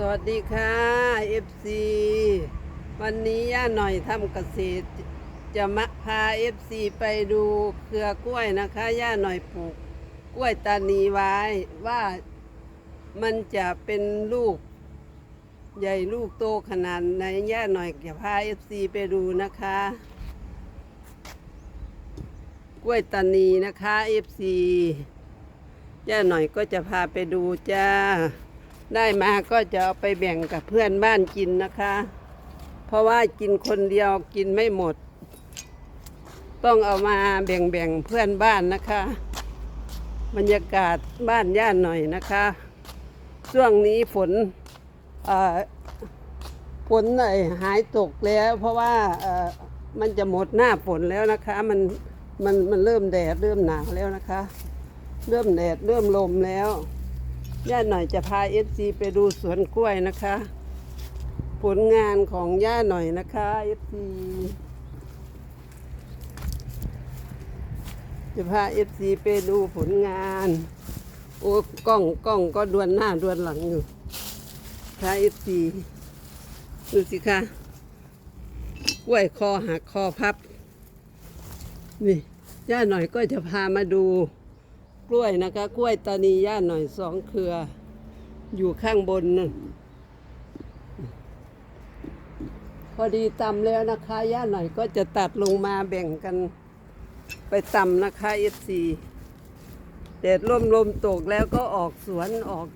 สวัสดีค่ะ FC วันนี้ย่าหน่อยทำเกษตร จะมาพา FC ไปดูเครือกล้วยนะคะ ย่าหน่อยปลูกกล้วยตานีไว้ว่ามันจะเป็นลูก ใหญ่ลูกโตขนาดไหนย่าหน่อยจะพา FC ไปดูนะคะ กล้วยตานีนะคะ FC ย่าหน่อยก็จะพาไปดูจ้า ได้มาก็จะเอาไปแบ่งกับเพื่อนบ้านกินนะคะ เพราะว่ากินคนเดียวกินไม่หมด ต้องเอามาแบ่งๆเพื่อนบ้านนะคะ บรรยากาศบ้านย่านหน่อยนะคะ ช่วงนี้ฝนฝนเอ่อหายตกแล้ว เพราะว่ามันจะหมดหน้าฝนแล้วนะคะ มันมันมันเริ่มแดดเริ่มหนาวแล้วนะคะ เริ่มแดดเริ่มลมแล้ว ย่าหน่อยจะพาเอฟซีไปดูสวนกล้วยนะคะ ผลงานของย่าหน่อยนะคะเอฟซีจะพาเอฟซีไปดูผลงาน โอ้กล้องกล้องก็ดวนหน้าดวนหลังอยู่ค่ะเอฟซีดูสิคะกล้วยคอหักคอพับ นี่ย่าหน่อยก็จะพามาดู กล้วยนะคะ กล้วยตานีย่าหน่อยสองเครือ อยู่ข้างบนนั่นพอดีตำแล้วนะคะย่าหน่อยก็จะตัดลงมาแบ่งกันไปตำนะคะเอฟซีแดดร่มลมตกแล้วก็ออกสวนออก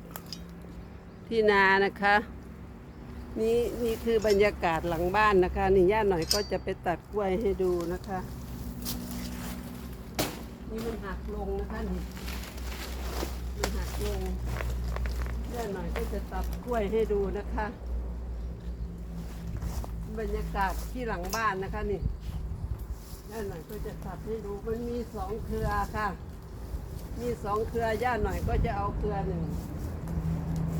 ที่นานะคะ นี่นี่คือบรรยากาศหลังบ้านนะคะ นี่ย่าหน่อยก็จะไปตัดกล้วยให้ดูนะคะ นี่มันหักลงนะคะนี่มันหักลงเดี๋ยวหน่อยก็จะตัดกล้วยให้ดูนะคะ บรรยากาศที่หลังบ้านนะคะนี่ย่าหน่อยก็จะตัดให้ดูมันมีสองเครือค่ะ มีสองเครือย่าหน่อยก็จะเอาเครือหนึ่ง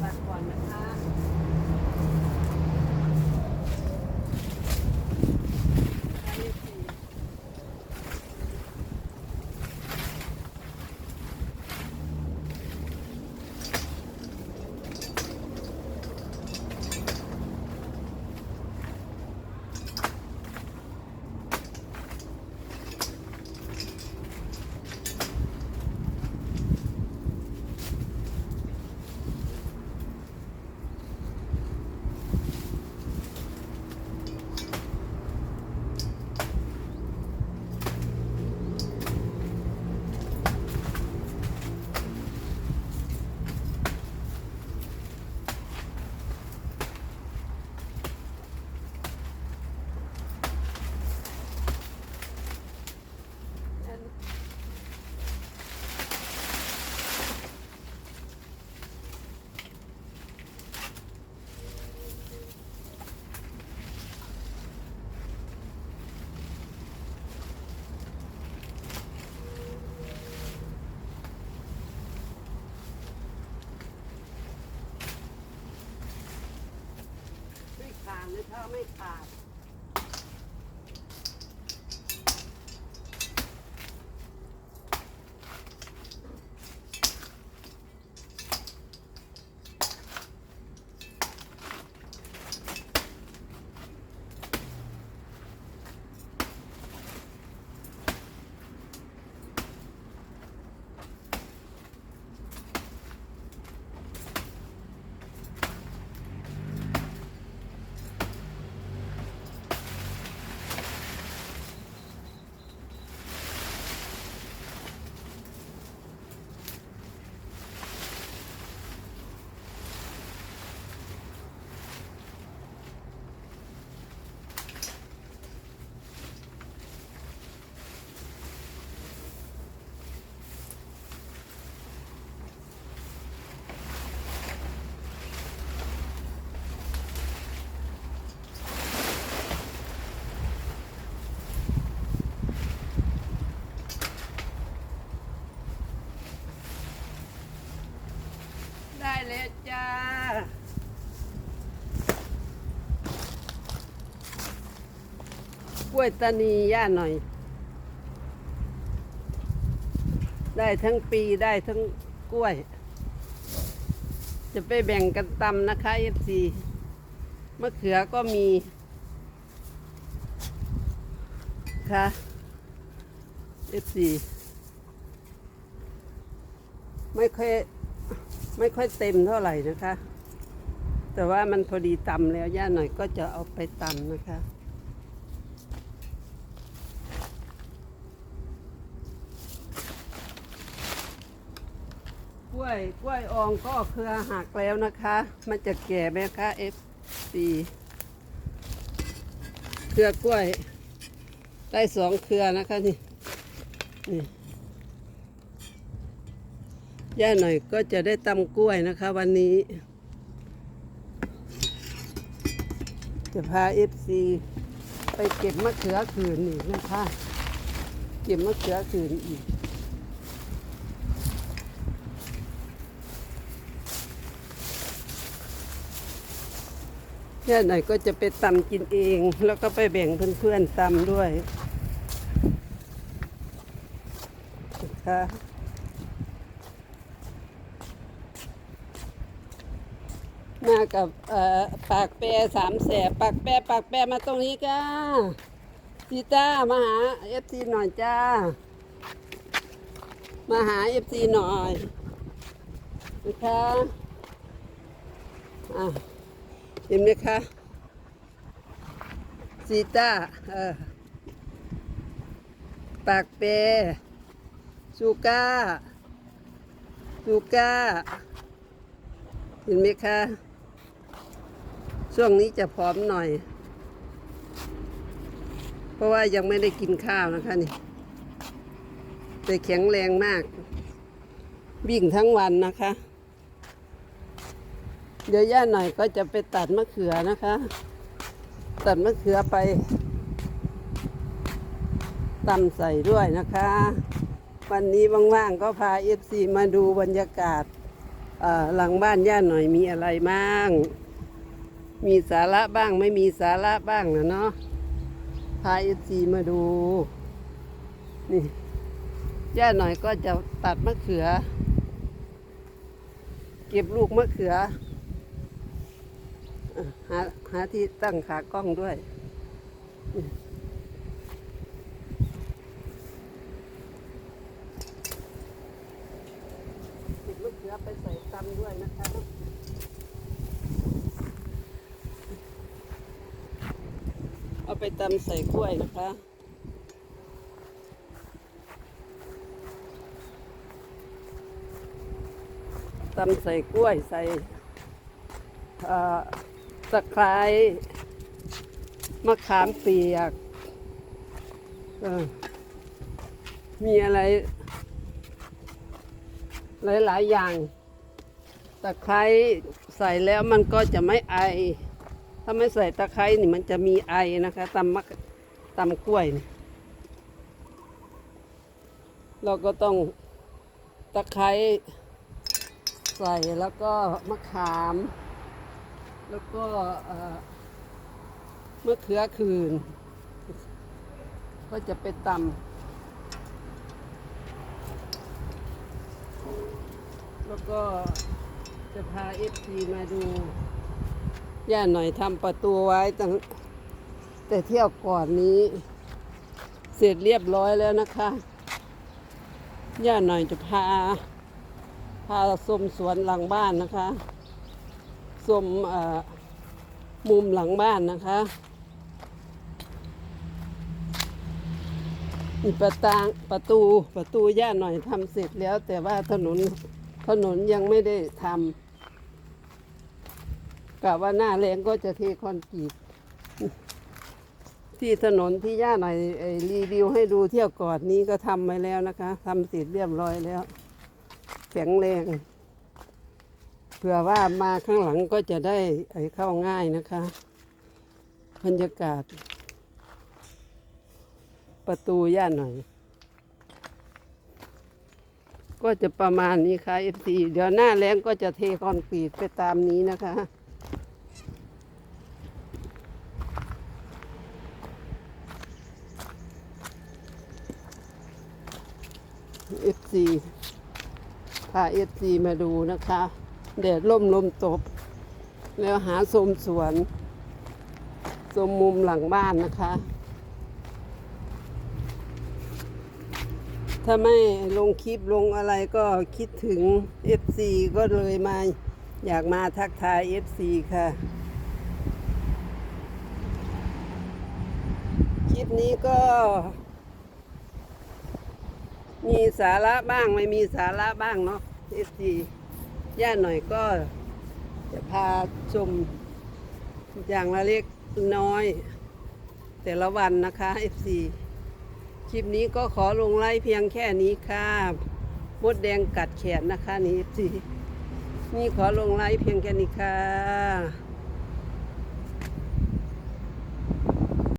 ตัดก่อนนะคะอันนี้สี่ ไม่ขาดเลย ถ้าไม่ขาด ได้เลยจ้า กล้วยตานีย่าหน่อย ได้ทั้งปีได้ทั้งกล้วย จะไปแบ่งกันตำนะคะ FC มะเขือก็มี ค่ะ FC ไม่ค่อย ไม่ค่อยเต็มเท่าไหร่นะคะ แต่ว่ามันพอดีตำแล้วย่าหน่อยก็จะเอาไปตำนะคะกล้วยกล้วยอองก็เครือหักแล้วนะคะ มันจะแก่ไหมคะ FC เครือกล้วย ได้สองเครือนะคะนี่นี่ ย่าหน่อยก็จะได้ตำกล้วยนะคะ วันนี้ จะพา FC ไปเก็บมะเขือคืนอีกนะคะ เก็บมะเขือคืนอีก ย่าหน่อยก็จะไปตำกินเอง แล้วก็ไปแบ่งเพื่อนๆตำด้วยนะคะ มากับเอ่อปากแปรสามแสบปากแปรปากแปรมาตรงนี้จ้าพี่จ้ามาหาเอฟซีหน่อยจ้า มาหาเอฟซีหน่อยนะคะอะเห็นไหมคะซีต้าเออปากเปรซูก้าซูก้าเห็นไหมคะ ช่วงนี้จะผอมหน่อย เพราะว่ายังไม่ได้กินข้าวนะคะนี่แต่แข็งแรงมาก วิ่งทั้งวันนะคะ เดี๋ยวย่าหน่อยก็จะไปตัดมะเขือนะคะ ตัดมะเขือไปตำใส่ด้วยนะคะ วันนี้ว่างๆก็พาเอฟซีมาดูบรรยากาศหลังบ้านย่าหน่อยมีอะไรบ้าง มีสาระบ้างไม่มีสาระบ้างนะเนาะพาเอซีมาดู นี่ย่าหน่อยก็จะตัดมะเขือ เก็บลูกมะเขือ หาหาที่ตั้งขากล้องด้วยติดมะเขือไปใส่ตำด้วยนะคะ เอา ไปตำใส่กล้วยนะคะ ตำใส่กล้วยใส่ตะไคร้มะขามเปียก มีอะไร หลาย ๆ อย่างตะไคร้ใส่แล้วมันก็จะไม่ไอ ถ้าไม่ใส่ตะไคร้นี่มันจะมีไอนะคะตำมะตำกล้วยนี่เราก็ต้องตะไคร้ใส่แล้วก็มะขาม แล้วก็เอ่อมะเขือคืน ก็จะไปตำแล้วก็จะพาเอฟซีมาดู ย่าหน่อยทำประตูไว้ตั้งแต่เที่ยวก่อนนี้ เสร็จเรียบร้อยแล้วนะคะ ย่าหน่อยจะพา พาชมสวนหลังบ้านนะคะชมมุมหลังบ้านนะคะมีประตางประตูประตูย่าหน่อยทำเสร็จแล้ว แต่ว่าถนนถนนยังไม่ได้ทำ กะว่าหน้าแรงก็จะเทคอนกรีตที่ถนนที่ย่าหน่อยรีวิวให้ดูเที่ยวก่อนนี้ก็ทำไว้แล้วนะคะทำเสร็จเรียบร้อยแล้ว แข็งแรงเผื่อว่ามาข้างหลังก็จะได้ไอเข้าง่ายนะคะ บรรยากาศ ประตูย่านหน่อย ก็จะประมาณนี้ค่ะ FC เดี๋ยวหน้าแรงก็จะเทคอนกรีตไปตามนี้นะคะ FC พา FC มาดูนะคะแดดล่มลมตบ แล้วหาชมสวนชมมุมหลังบ้านนะคะ ถ้าไม่ลงคลิปลงอะไรก็คิดถึง FC ก็เลยมา อยากมาทักทาย FC ค่ะคลิปนี้ก็ มีสาระบ้างไม่มีสาระบ้างเนาะ FC ย่าหน่อยก็จะพาชมอย่างละเล็กน้อย แต่ละวันนะคะ FC คลิปนี้ก็ขอลงไลค์เพียงแค่นี้ค่ะมดแดงกัดแขนนะคะนี่ FC นี่ขอลงไลค์เพียงแค่นี้ค่ะ